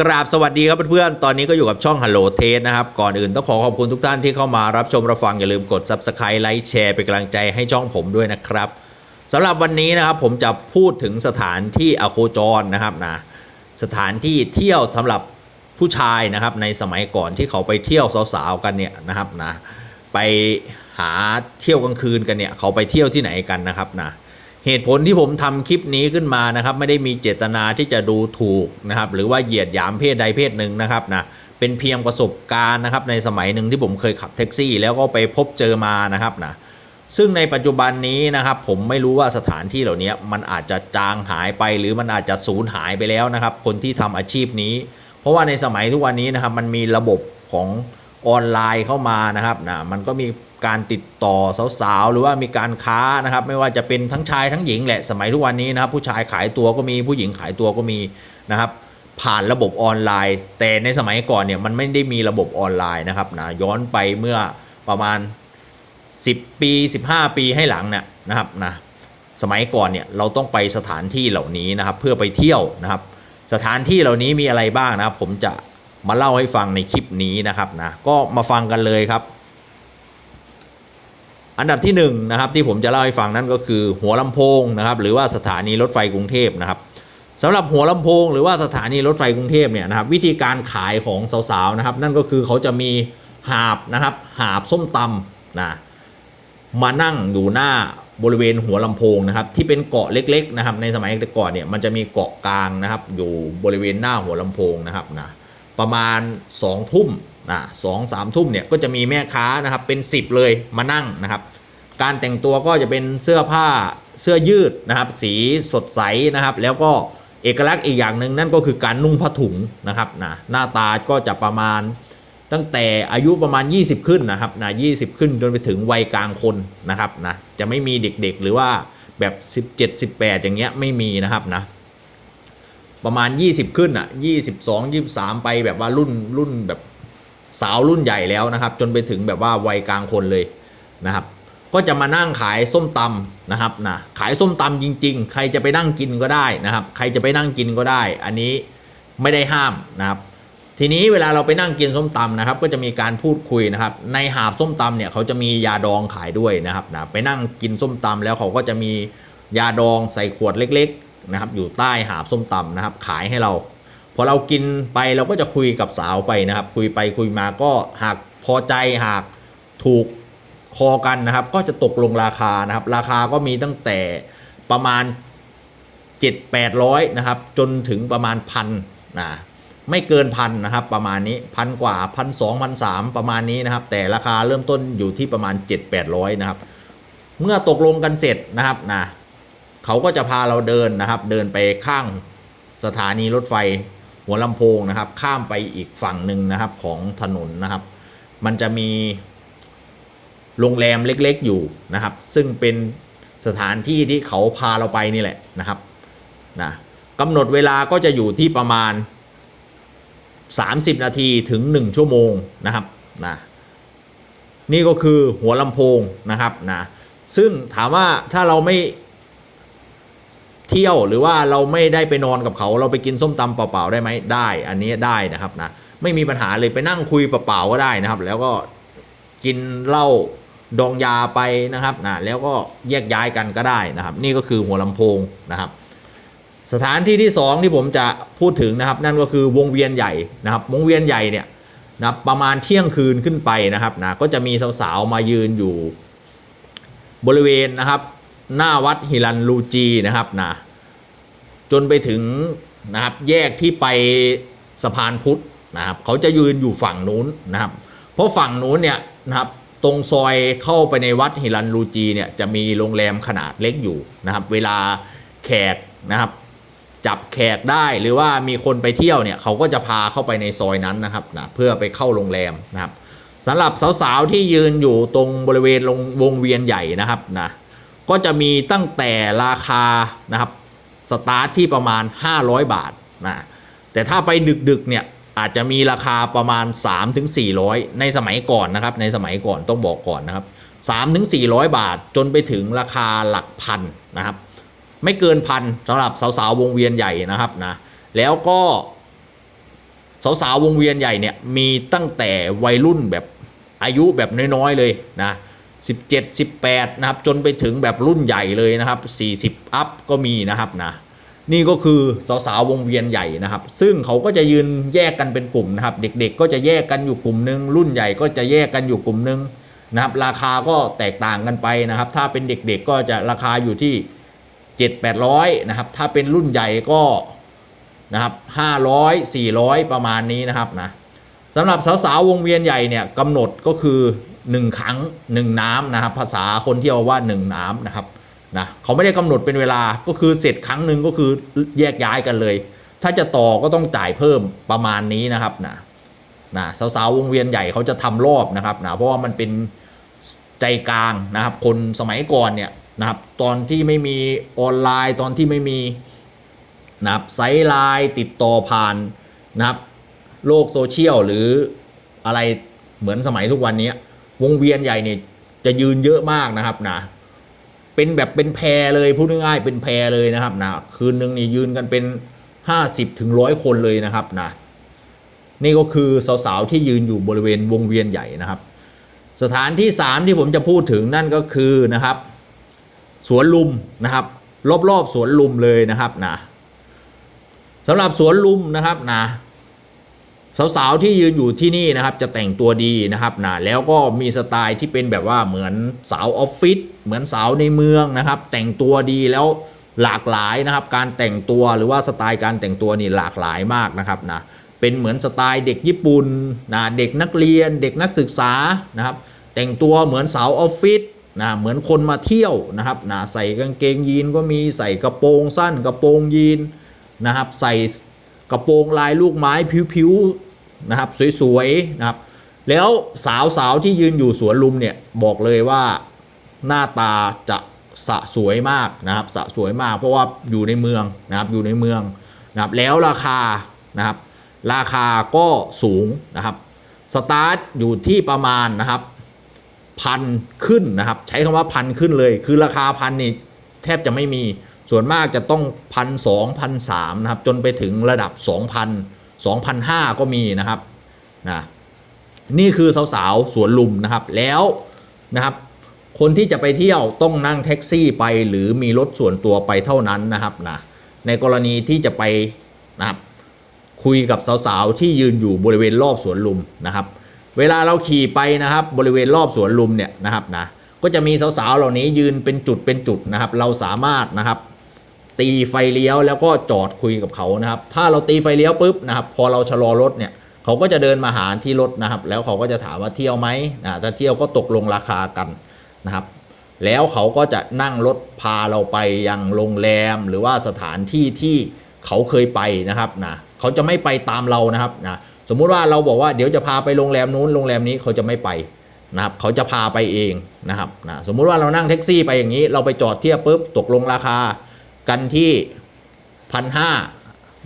กราบสวัสดีครับเพื่อนๆ ตอนนี้ก็อยู่กับช่อง Hello t a s t นะครับ ก่อนอื่นต้องขอขอบคุณทุกท่านที่เข้ามารับชมรับฟังอย่าลืมกด Subscribe ไลค์แชร์เป็นกำลังใจให้ช่องผมด้วยนะครับสำหรับวันนี้นะครับผมจะพูดถึงสถานที่อโคจรนะครับนะสถานที่เที่ยวสำหรับผู้ชายนะครับในสมัยก่อนที่เขาไปเที่ยวสาวๆกันเนี่ยนะครับนะไปหาเที่ยวกลางคืนกันเนี่ยเขาไปเที่ยวที่ไหนกันนะครับนะ เหตุผลที่ผมทำคลิปนี้ขึ้นมานะครับไม่ได้มีเจตนาที่จะดูถูกนะครับหรือว่าเหยียดหยามเพศใดเพศหนึ่งนะครับนะเป็นเพียงประสบการณ์นะครับในสมัยหนึ่งที่ผมเคยขับแท็กซี่ แล้วก็ไปพบเจอมานะครับนะซึ่งในปัจจุบันนี้นะครับผมไม่รู้ว่าสถานที่เหล่านี้มันอาจจะจางหายไป หรือมันอาจจะสูญหายไปแล้วนะครับ คนที่ทำอาชีพนี้ เพราะว่าในสมัยทุกวันนี้นะครับมันมีระบบของออนไลน์เข้ามานะครับนะมันก็มี การติดต่อสาวๆ หรือว่ามีการค้านะครับ ไม่ว่าจะเป็นทั้งชายทั้งหญิงแหละสมัยทุกวันนี้นะครับ ผู้ชายขายตัวก็มีผู้หญิงขายตัวก็มีนะครับ ผ่านระบบออนไลน์ แต่ในสมัยก่อนเนี่ยมันไม่ได้มีระบบออนไลน์นะครับนะย้อนไปเมื่อประมาณ 10 ปี 15 ปีให้หลังเนี่ยนะครับนะสมัยก่อนเนี่ยเราต้องไปสถานที่เหล่านี้นะครับ เพื่อไปเที่ยวนะครับ สถานที่เหล่านี้มีอะไรบ้างนะครับ ผมจะมาเล่าให้ฟังในคลิปนี้นะครับนะก็มาฟังกันเลยครับ อันดับที่1นงนะครับที่ผมจะเล่าให้ฟังนั่นก็คือหัวลำโพงนะครับหรือว่าสถานีรถไฟกรุงเทพนะครับสำหรับหัวลำโพง หรือว่าสถานีรถไฟกรุงเทพเนี่ยนะครับวิธีการขายของสาวๆนะครับนั่นก็คือเขาจะมีหาบนะครับหาบส้มตำนะมานั่งอยู่หน้าบริเวณหัวลำโพงนะครับที่เป็นเกาะเล็กๆนะครับในสมัยก่อนเนี่ยมันจะมีเกาะกลางนะครับอยู่บริเวณหน้าหัวลำโพงนะครับนะประมาณ2ทุ่ม นะสองสามทุ่มเนี่ยก็จะมีแม่ค้านะครับเป็น 10 เลยมานั่งนะครับ การแต่งตัวก็จะเป็นเสื้อผ้าเสื้อยืดนะครับ สีสดใสนะครับ แล้วก็เอกลักษณ์อีกอย่างหนึ่งนั่นก็คือการนุ่งผ้าถุงนะครับนะหน้าตาก็จะประมาณตั้งแต่อายุประมาณ 20 ขึ้นนะครับนะ20 ขึ้นจนไปถึงวัยกลางคนนะครับนะจะไม่มีเด็กๆ หรือว่าแบบ 17 18 อย่างเงี้ยไม่มีนะครับนะประมาณ 20 ขึ้นอะ22 23 ไปแบบว่ารุ่นรุ่นแบบ สาวรุ่นใหญ่แล้วนะครับ จนไปถึงแบบว่าวัยกลางคนเลยนะครับ ก็จะมานั่งขายส้มตำนะครับนะขายส้มตำจริง ๆ ใครจะไปนั่งกินก็ได้นะครับ ใครจะไปนั่งกินก็ได้ อันนี้ไม่ได้ห้ามนะครับ ทีนี้เวลาเราไปนั่งกินส้มตำนะครับ ก็จะมีการพูดคุยนะครับ ในหาบส้มตำเนี่ยเขาจะมียาดองขายด้วยนะครับนะไปนั่งกินส้มตำแล้วเขาก็จะมียาดองใส่ขวดเล็ก ๆ นะครับ อยู่ใต้หาบส้มตำนะครับ ขายให้เรา พอเรากินไปเราก็จะคุยกับสาวไปนะครับ คุยไปคุยมาก็หากพอใจหากถูกคอกันนะครับ ก็จะตกลงราคานะครับ ราคาก็มีตั้งแต่ประมาณ 7 800นะครับ จนถึงประมาณพันนะไม่เกินพันนะครับประมาณนี้พันกว่าพันสองพันสามประมาณนี้นะครับ แต่ราคาเริ่มต้นอยู่ที่ประมาณ 7 800นะครับ เมื่อตกลงกันเสร็จนะครับนะเขาก็จะพาเราเดินนะครับ เดินไปข้างสถานีรถไฟ หัวลำโพงนะครับ ข้ามไปอีกฝั่งหนึ่งนะครับของถนนนะครับ มันจะมีโรงแรมเล็กๆอยู่นะครับ ซึ่งเป็นสถานที่ที่เขาพาเราไปนี่แหละนะครับนะกำหนดเวลาก็จะอยู่ที่ประมาณ 30 นาทีถึง 1 ชั่วโมงนะครับนะนี่ก็คือหัวลำโพงนะครับนะซึ่งถามว่าถ้าเราไม่ เที่ยวหรือว่าเราไม่ได้ไปนอนกับเขา เราไปกินส้มตำเปล่าๆได้ไหมได้ อันนี้ได้นะครับนะไม่มีปัญหาเลยไปนั่งคุยเปล่าๆก็ได้นะครับ แล้วก็กินเหล้าดองยาไปนะครับนะแล้วก็แยกย้ายกันก็ได้นะครับ นี่ก็คือหัวลำโพงนะครับ สถานที่ที่ 2 ที่ผมจะพูดถึงนะครับ นั่นก็คือวงเวียนใหญ่นะครับ วงเวียนใหญ่เนี่ยนะประมาณเที่ยงคืนขึ้นไปนะครับนะก็จะมีสาวๆมายืนอยู่บริเวณนะครับ หน้าวัดฮิรันลูจีนะครับนะจนไปถึงนะครับแยกที่ไปสะพานพุทธนะครับเขาจะยืนอยู่ฝั่งนู้นนะครับ เพราะฝั่งนู้นเนี่ยนะครับตรงซอยเข้าไปในวัดฮิรันลูจีเนี่ยจะมีโรงแรมขนาดเล็กอยู่นะครับ เวลาแขกนะครับ จับแขกได้หรือว่ามีคนไปเที่ยวเนี่ยเขาก็จะพาเข้าไปในซอยนั้นนะครับนะเพื่อไปเข้าโรงแรมนะครับสำหรับสาวๆที่ยืนอยู่ตรงบริเวณวงวงเวียนใหญ่นะครับนะ ก็จะมีตั้งแต่ราคานะครับสตาร์ทที่ประมาณ 500 บาทนะแต่ถ้าไปดึกๆเนี่ยอาจจะมีราคาประมาณ 3-400 ในสมัยก่อนนะครับ ในสมัยก่อนต้องบอกก่อนนะครับ3-400 บาทจนไปถึงราคาหลักพันนะครับ ไม่เกินพันสำหรับสาวๆวงเวียนใหญ่นะครับนะแล้วก็สาวๆวงเวียนใหญ่เนี่ยมีตั้งแต่วัยรุ่นแบบอายุแบบน้อยๆเลยนะ 17 18นะครับจนไปถึงแบบรุ่นใหญ่เลยนะครับ 40 อัพก็มีนะครับนะนี่ก็คือสาวๆวงเวียนใหญ่นะครับ ซึ่งเขาก็จะยืนแยกกันเป็นกลุ่มนะครับ เด็กๆ ก็จะแยกกันอยู่กลุ่มหนึง รุ่นใหญ่ก็จะแยกกันอยู่กลุ่มหนึงนะครับ ราคาก็แตกต่างกันไปนะครับ ถ้าเป็นเด็กๆก็จะราคาอยู่ที่ 7 800นะครับ ถ้าเป็นรุ่นใหญ่ก็นะครับ500 400 ประมาณนี้นะครับนะสำหรับสาวๆวงเวียนใหญ่เนี่ยกำหนดก็คือ 1ครั้ง1น้ำนะครับ ภาษาคนที่เอาว่า1น้ำนะครับนะเขาไม่ได้กำหนดเป็นเวลาก็คือเสร็จครั้งหนึ่งก็คือแยกย้ายกันเลย ถ้าจะต่อก็ต้องจ่ายเพิ่มประมาณนี้นะครับนะนะสาวๆวงเวียนใหญ่เขาจะทำรอบนะครับนะเพราะว่ามันเป็นใจกลางนะครับ คนสมัยก่อนเนี่ยนะครับ ตอนที่ไม่มีออนไลน์ตอนที่ไม่มีนะครับไซต์ไลน์ติดต่อผ่านนะครับ โลกโซเชียลหรืออะไรเหมือนสมัยทุกวันนี้ วงเวียนใหญ่เนี่ยจะยืนเยอะมากนะครับนะเป็นแบบเป็นแพรเลยพูดง่ายๆเป็นแพรเลยนะครับนะคืนหนึ่งนี่ยืนกันเป็น 50ถึงร้อยคนเลยนะครับนะนี่ก็คือสาวๆที่ยืนอยู่บริเวณวงเวียนใหญ่นะครับ สถานที่ 3 ที่ผมจะพูดถึงนั่นก็คือนะครับสวนลุมนะครับรอบๆสวนลุมเลยนะครับนะสำหรับสวนลุมนะครับนะ สาวๆที่ยืนอยู่ที่นี่นะครับจะแต่งตัวดีนะครับนะแล้วก็มีสไตล์ที่เป็นแบบว่าเหมือนสาวออฟฟิศเหมือนสาวในเมืองนะครับ แต่งตัวดีแล้วหลากหลายนะครับ การแต่งตัวหรือว่าสไตล์การแต่งตัวนี่หลากหลายมากนะครับนะเป็นเหมือนสไตล์เด็กญี่ปุ่นนะเด็กนักเรียน เด็กนักศึกษานะครับ แต่งตัวเหมือนสาวออฟฟิศนะเหมือนคนมาเที่ยวนะครับนะใส่กางเกงยีนก็มีใส่กระโปรงสั้น กระโปรงยีนนะครับ ใส่กระโปรงลายลูกไม้ผิวๆ นะครับสวยๆนะครับ แล้วสาวๆที่ยืนอยู่สวนลุมเนี่ยบอกเลยว่าหน้าตาจะสะสวยมากนะครับสะสวยมากเพราะว่าอยู่ในเมืองนะครับอยู่ในเมืองนะครับแล้วราคานะครับราคาก็สูงนะครับสตาร์ทอยู่ที่ประมาณนะครับพันขึ้นนะครับ ใช้คำว่าพันขึ้นเลย คือราคาพันนี่แทบจะไม่มีส่วนมากจะต้องพันสองพันสามนะครับ จนไปถึงระดับ2,000 2,500ก็มีนะครับนะนี่คือสาวๆสวนลุมนะครับแล้วนะครับคนที่จะไปเที่ยวต้องนั่งแท็กซี่ไปหรือมีรถส่วนตัวไปเท่านั้นนะครับนะในกรณีที่จะไปนะครับคุยกับสาวๆที่ยืนอยู่บริเวณรอบสวนลุมนะครับ เวลาเราขี่ไปนะครับบริเวณรอบสวนลุมเนี่ยนะครับนะก็จะมีสาวๆเหล่านี้ยืนเป็นจุดเป็นจุดนะครับ เราสามารถนะครับ ตีไฟเลี้ยวแล้วก็จอดคุยกับเขานะครับ ถ้าเราตีไฟเลี้ยวปุ๊บนะครับ พอเราชะลอรถเนี่ยเขาก็จะเดินมาหาที่รถนะครับ แล้วเขาก็จะถามว่าเที่ยวไหมนะถ้าเที่ยวก็ตกลงราคากันนะครับ แล้วเขาก็จะนั่งรถพาเราไปยังโรงแรมหรือว่าสถานที่ที่เขาเคยไปนะครับนะเขาจะไม่ไปตามเรานะครับนะสมมุติว่าเราบอกว่าเดี๋ยวจะพาไปโรงแรมนู้นโรงแรมนี้เขาจะไม่ไปนะครับเขาจะพาไปเองนะครับนะสมมุติว่าเรานั่งแท็กซี่ไปอย่างนี้ เราไปจอดเทียบปุ๊บตกลงราคา กันที่พันห้า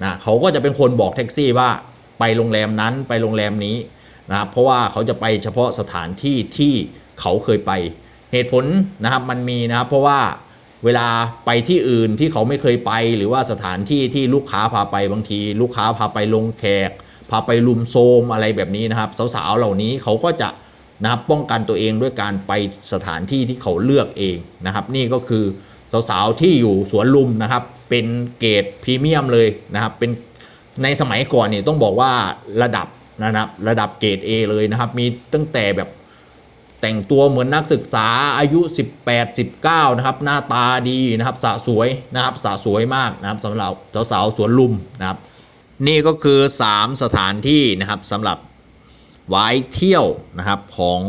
นะเขาก็จะเป็นคนบอกแท็กซี่ว่าไปโรงแรมนั้นไปโรงแรมนี้นะครับเพราะว่าเขาจะไปเฉพาะสถานที่ที่เขาเคยไป เหตุผลนะครับมันมีนะครับเพราะว่าเวลาไปที่อื่นที่เขาไม่เคยไป หรือว่าสถานที่ที่ลูกค้าพาไปบางที ลูกค้าพาไปลงแขก พาไปลุมโซมอะไรแบบนี้นะครับ สาวๆเหล่านี้เขาก็จะนะครับป้องกันตัวเองด้วยการไปสถานที่ที่เขาเลือกเองนะครับ นี่ก็คือ สาวๆที่อยู่สวนลุมนะครับ เป็นเกรดพรีเมียมเลยนะครับ เป็นในสมัยก่อนเนี่ยต้องบอกว่าระดับนะครับระดับเกรด A เลยนะครับ มีตั้งแต่แบบแต่งตัวเหมือนนักศึกษาอายุ 18 19 นะครับ หน้าตาดีนะครับสะสวยนะครับสะสวยมากนะครับสำหรับสาวๆสวนลุมนะครับ นี่ก็คือ 3 สถานที่นะครับสำหรับไว้เที่ยวนะครับของ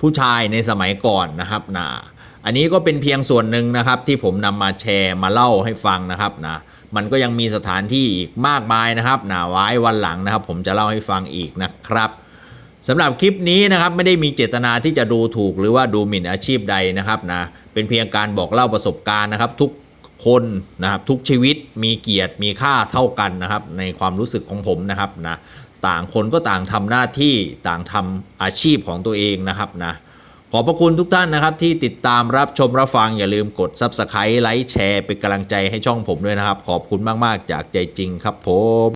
ผู้ชายในสมัยก่อนนะครับนะ อันนี้ก็เป็นเพียงส่วนหนึ่งนะครับที่ผมนำมาแชร์มาเล่าให้ฟังนะครับนะมันก็ยังมีสถานที่อีกมากมายนะครับนะไว้วันหลังนะครับ ผมจะเล่าให้ฟังอีกนะครับสำหรับคลิปนี้นะครับไม่ได้มีเจตนาที่จะดูถูกหรือว่าดูหมิ่นอาชีพใดนะครับนะเป็นเพียงการบอกเล่าประสบการณ์นะครับ ทุกคนนะครับทุกชีวิตมีเกียรติมีค่าเท่ากันนะครับ ในความรู้สึกของผมนะครับนะต่างคนก็ต่างทำหน้าที่ต่างทำอาชีพของตัวเองนะครับนะ ขอบพระคุณทุกท่านนะครับที่ติดตามรับชมรับฟังอย่าลืมกด Subscribe ไลค์แชร์เป็นกำลังใจให้ช่องผมด้วยนะครับ ขอบคุณมาก ๆ จากใจจริงครับผม